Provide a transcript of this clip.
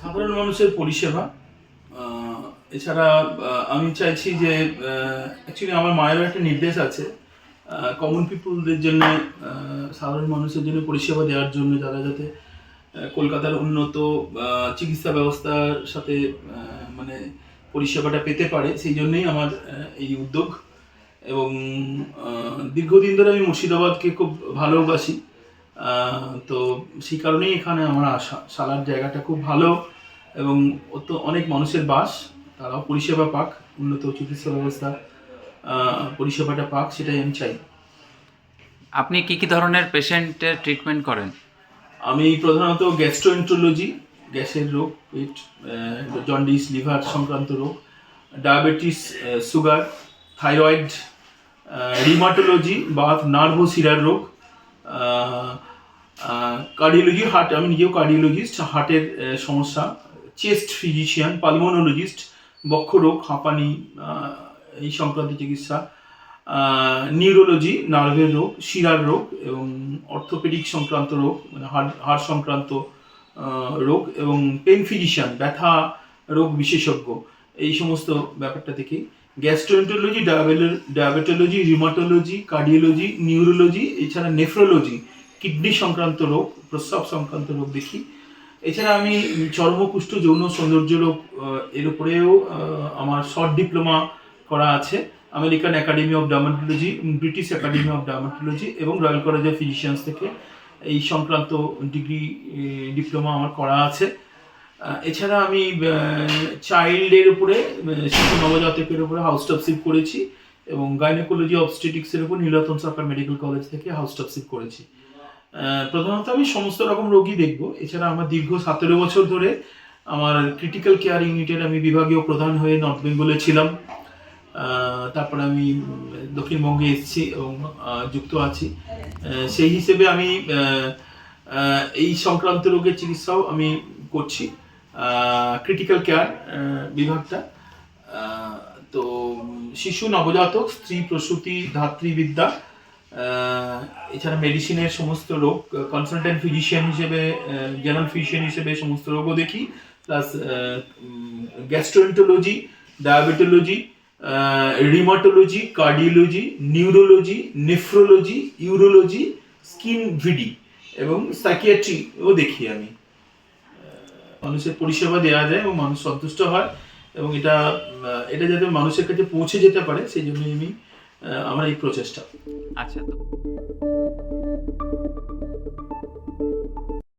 সাধারণ মানুষের পরিষেবা। এছাড়া আমি চাইছি যে অ্যাকচুয়ালি আমার মায়েরও একটা নির্দেশ আছে। কমন পিপুলদের জন্য সাধারণ মানুষের জন্য পরিষেবা দেওয়ার জন্য যারা যাতে কলকাতার উন্নত চিকিৎসা ব্যবস্থার সাথে মানে পরিষেবাটা পেতে পারে, সেই জন্যই আমার এই উদ্যোগ। এবং দীর্ঘদিন ধরে আমি মুর্শিদাবাদকে খুব ভালোবাসি। তো সেই কারণেই এখানে আমার আসা সালার জায়গাটা খুব ভালো এবং অত অনেক মানুষের বাস তারাও পরিষেবা পাক উন্নত চিকিৎসা ব্যবস্থা পরিষেবাটা পাক সেটাই আমি চাই। আপনি কি কি ধরনের পেশেন্টের ট্রিটমেন্ট করেন? আমি প্রধানত গ্যাস্ট্রোএন্ট্রোলজি গ্যাসের রোগ পেট জন্ডিস লিভার সংক্রান্ত রোগ ডায়াবেটিস সুগার থাইরয়েড রিমাটোলজি বা নার্ভো শিরার রোগ কার্ডিওলজি হার্ট আমি নিজেও কার্ডিওলজিস্ট হার্টের সমস্যা চেস্ট ফিজিশিয়ান পালমোনোলজিস্ট বক্ষরোগ, হাঁপানি এই সংক্রান্ত চিকিৎসা নিউরোলজি নার্ভের রোগ, শিরার রোগ এবং অর্থোপেডিক সংক্রান্ত রোগ মানে হাড় হাড় সংক্রান্ত রোগ এবং পেন ফিজিশিয়ান ব্যথা রোগ বিশেষজ্ঞ, এই সমস্ত ব্যাপারটা থেকে gastroenterology diabetology rheumatology cardiology neurology এছাড়া নেফ্রোলজি কিডনি সংক্রান্ত রোগ, প্রস্রাব সংক্রান্ত রোগ দেখি। এছাড়া আমি চর্মকুষ্ঠ যৌন সৌন্দর্য রোগ এর উপরেও আমার শর্ট ডিপ্লোমা করা আছে। American academy of dermatology, British academy of dermatology এবং রয়্যাল কলেজ অফ ফিজিশিয়ান্স থেকে এই সংক্রান্ত ডিগ্রি ডিপ্লোমা আমার করা আছে। এছাড়া আমি চাইল্ডের উপরে শিশু নবজাতকের উপরে হাউস টপশিপ করেছি এবং গাইনোকোলজি অবস্টেটিক্সের উপর নীলরতন সরকার মেডিকেল কলেজ থেকে হাউস টপশিপ করেছি। প্রধানত আমি সমস্ত রকম রোগী দেখব। এছাড়া আমার দীর্ঘ সতেরো বছর ধরে আমার ক্রিটিক্যাল কেয়ার ইউনিটের আমি বিভাগীয় প্রধান হয়ে নর্থ বেঙ্গলে ছিলাম। তারপরে আমি দক্ষিণবঙ্গে এসেছি এবং যুক্ত আছি। সেই হিসেবে আমি এই সংক্রান্ত রোগের চিকিৎসাও আমি করছি। ক্রিটিক্যাল কেয়ার বিভাগটা। তো, শিশু নবজাতক, স্ত্রী প্রসূতি, ধাত্রীবিদ্যা এছাড়া মেডিসিনের সমস্ত রোগ কনসালটেন্ট ফিজিশিয়ান হিসেবে জেনারেল ফিজিশিয়ান হিসেবে সমস্ত রোগও দেখি plus gastroenterology diabetology rheumatology cardiology neurology nephrology urology skin VD এবং সাইকিয়াট্রিও দেখি আমি। মানুষের পরিষেবা দেওয়া যায় এবং মানুষ সন্তুষ্ট হয়, এবং এটা এটা যাতে মানুষের কাছে পৌঁছে যেতে পারে, সেই জন্যই আমি আমার এই প্রচেষ্টা। আচ্ছা তো।